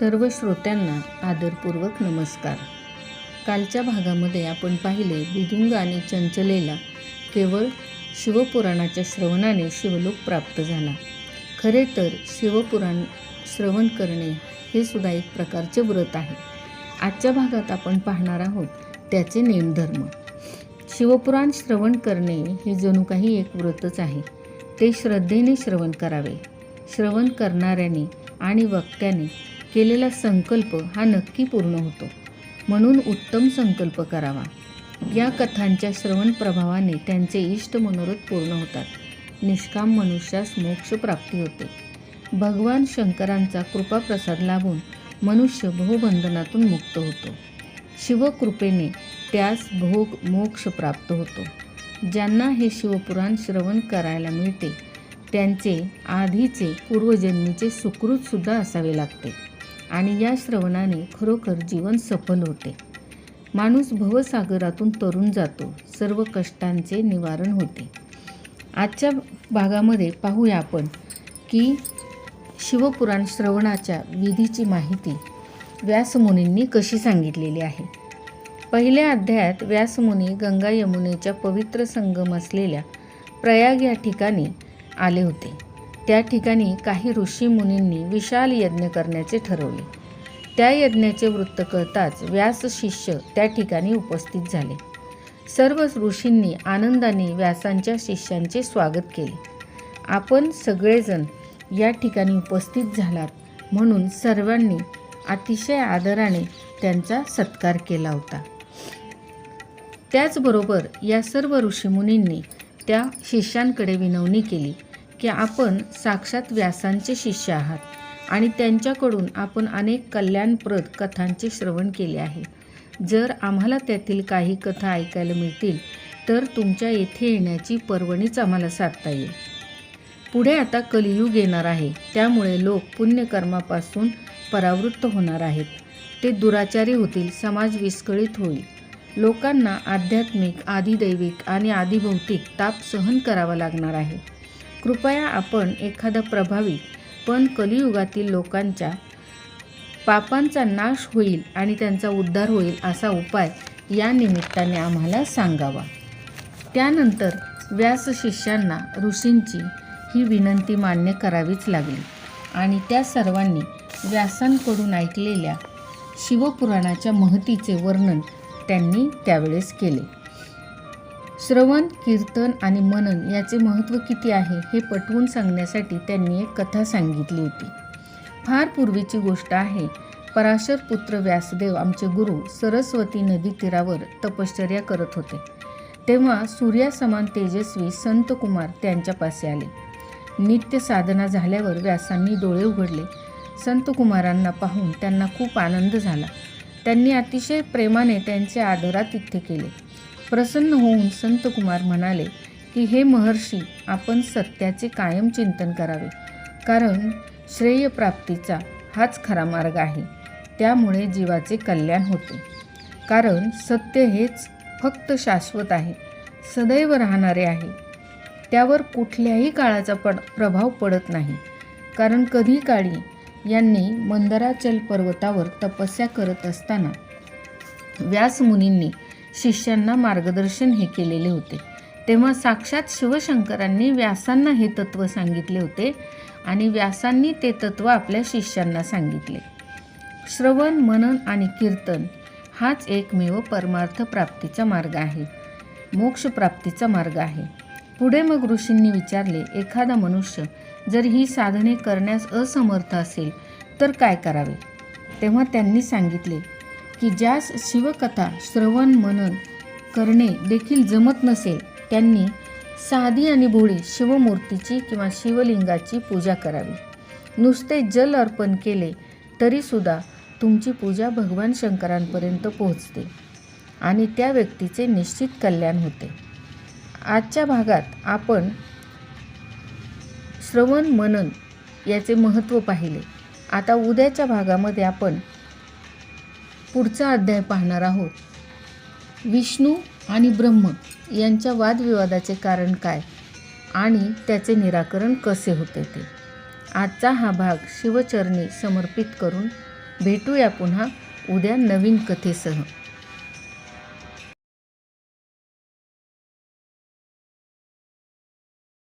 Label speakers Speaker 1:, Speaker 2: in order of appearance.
Speaker 1: सर्व श्रोत्यांना आदरपूर्वक नमस्कार. कालच्या भागामध्ये आपण पाहिले विधुंग आणि चंचलेला केवळ शिवपुराणाच्या श्रवणाने शिवलोक प्राप्त झाला. खरे तर शिवपुराण श्रवण करणे हे सुद्धा एक प्रकारचे व्रत आहे. आजच्या भागात आपण पाहणार आहोत त्याचे नेमधर्म. शिवपुराण श्रवण करणे हे जणू काही एक व्रतच आहे. ते श्रद्धेने श्रवण करावे. श्रवण करणाऱ्याने आणि वक्त्याने केलेला संकल्प हा नक्की पूर्ण होतो. म्हणून उत्तम संकल्प करावा. या कथांच्या श्रवण प्रभावाने त्यांचे इष्ट मनोरथ पूर्ण होतात. निष्काम मनुष्यास मोक्ष प्राप्ती होते. भगवान शंकरांचा कृपाप्रसाद लाभून मनुष्य बहुबंधनातून मुक्त होतो. शिवकृपेने त्यास भोग मोक्ष प्राप्त होतो. ज्यांना हे शिवपुराण श्रवण करायला मिळते त्यांचे आधीचे पूर्वजन्मीचे सुकृतसुद्धा असावे लागते. आणि या श्रवणाने खरोखर जीवन सफल होते. माणूस भवसागरातून तरुण जातो सर्व कष्टांचे निवारण होते. आजच्या भागामध्ये पाहूया आपण की शिवपुराण श्रवणाच्या विधीची माहिती व्यासमुनींनी कशी सांगितलेली आहे. पहिल्या अध्यायात व्यासमुनी गंगा यमुनेच्या पवित्र संगम असलेल्या प्रयाग या ठिकाणी आले होते. त्या ठिकाणी काही ऋषी मुनींनी विशाल यज्ञ करण्याचे ठरवले. त्या यज्ञाचे वृत्त कळताच व्यास शिष्य त्या ठिकाणी उपस्थित झाले. सर्व ऋषींनी आनंदाने व्यासांच्या शिष्यांचे स्वागत केले. आपण सगळेजण या ठिकाणी उपस्थित झालात म्हणून सर्वांनी अतिशय आदराने त्यांचा सत्कार केला होता. त्याचबरोबर या सर्व ऋषीमुनींनी त्या शिष्यांकडे विनवणी केली. की आपण साक्षात व्यासांचे शिष्य आहात आणि त्यांच्याकडून आपण अनेक कल्याणप्रद कथांचे श्रवण केले आहे. जर आम्हाला त्यातील काही कथा ऐकायला मिळतील तर तुमच्या येथे येण्याची पर्वणीच आम्हाला साधता येईल. पुढे आता कलियुग येणार आहे. त्यामुळे लोक पुण्यकर्मापासून परावृत्त होणार आहेत. ते दुराचारी होतील समाज विस्कळीत होईल. लोकांना आध्यात्मिक आदिदैविक आणि आदिभौतिक ताप सहन करावा लागणार आहे. कृपया आपण एखादा प्रभावी पण कलियुगातील लोकांच्या पापांचा नाश होईल आणि त्यांचा उद्धार होईल असा उपाय या निमित्ताने आम्हाला सांगावा. त्यानंतर व्यास शिष्यांना ऋषींची ही विनंती मान्य करावीच लागली आणि त्या सर्वांनी व्यासांकडून ऐकलेल्या शिवपुराणाच्या महतीचे वर्णन त्यांनी त्यावेळेस केले. श्रवण कीर्तन आणि मनन याचे महत्त्व किती आहे हे पटवून सांगण्यासाठी त्यांनी एक कथा सांगितली होती. फार पूर्वीची गोष्ट आहे. पराशर पुत्र व्यासदेव आमचे गुरु सरस्वती नदी तीरावर तपश्चर्या करत होते. तेव्हा सूर्यासमान तेजस्वी संत कुमार त्यांच्यापाशी आले. नित्य साधना झाल्यावर व्यासांनी डोळे उघडले. संत कुमारांना पाहून त्यांना खूप आनंद झाला. त्यांनी अतिशय प्रेमाने त्यांचे आदरातिथ्य केले. प्रसन्न होऊन संत कुमार म्हणाले की हे महर्षी आपण सत्याचे कायम चिंतन करावे. कारण श्रेयप्राप्तीचा हाच खरा मार्ग आहे. त्यामुळे जीवाचे कल्याण होते. कारण सत्य हेच फक्त शाश्वत आहे. सदैव राहणारे आहे. त्यावर कुठल्याही काळाचा पड प्रभाव पडत नाही. कारण कधी काळी यांनी मंदराचल पर्वतावर तपस्या करत असताना व्यासमुनींनी शिष्यांना मार्गदर्शन हे केलेले होते. तेव्हा साक्षात शिवशंकरांनी व्यासांना हे तत्त्व सांगितले होते आणि व्यासांनी ते तत्त्व आपल्या शिष्यांना सांगितले. श्रवण मनन आणि कीर्तन हाच एकमेव परमार्थ प्राप्तीचा मार्ग आहे. मोक्षप्राप्तीचा मार्ग आहे. पुढे मग ऋषींनी विचारले एखादा मनुष्य जर ही साधने करण्यास असमर्थ असेल तर काय करावे? तेव्हा त्यांनी सांगितले की ज्यास शिवकथा श्रवण मनन करणे देखील जमत नसेल त्यांनी साधी आणि भोळी शिवमूर्तीची किंवा शिवलिंगाची पूजा करावी. नुसते जल अर्पण केले तरीसुद्धा तुमची पूजा भगवान शंकरांपर्यंत पोहोचते आणि त्या व्यक्तीचे निश्चित कल्याण होते. आजच्या भागात आपण श्रवण मनन याचे महत्त्व पाहिले. आता उद्याच्या भागामध्ये आपण पुढचा अध्याय पाहणार आहोत. विष्णू आणि ब्रह्म यांच्या वादविवादाचे कारण काय आणि त्याचे निराकरण कसे होते ते. आजचा हा भाग शिवचरणी समर्पित करून भेटूया पुन्हा उद्या नवीन कथेसह.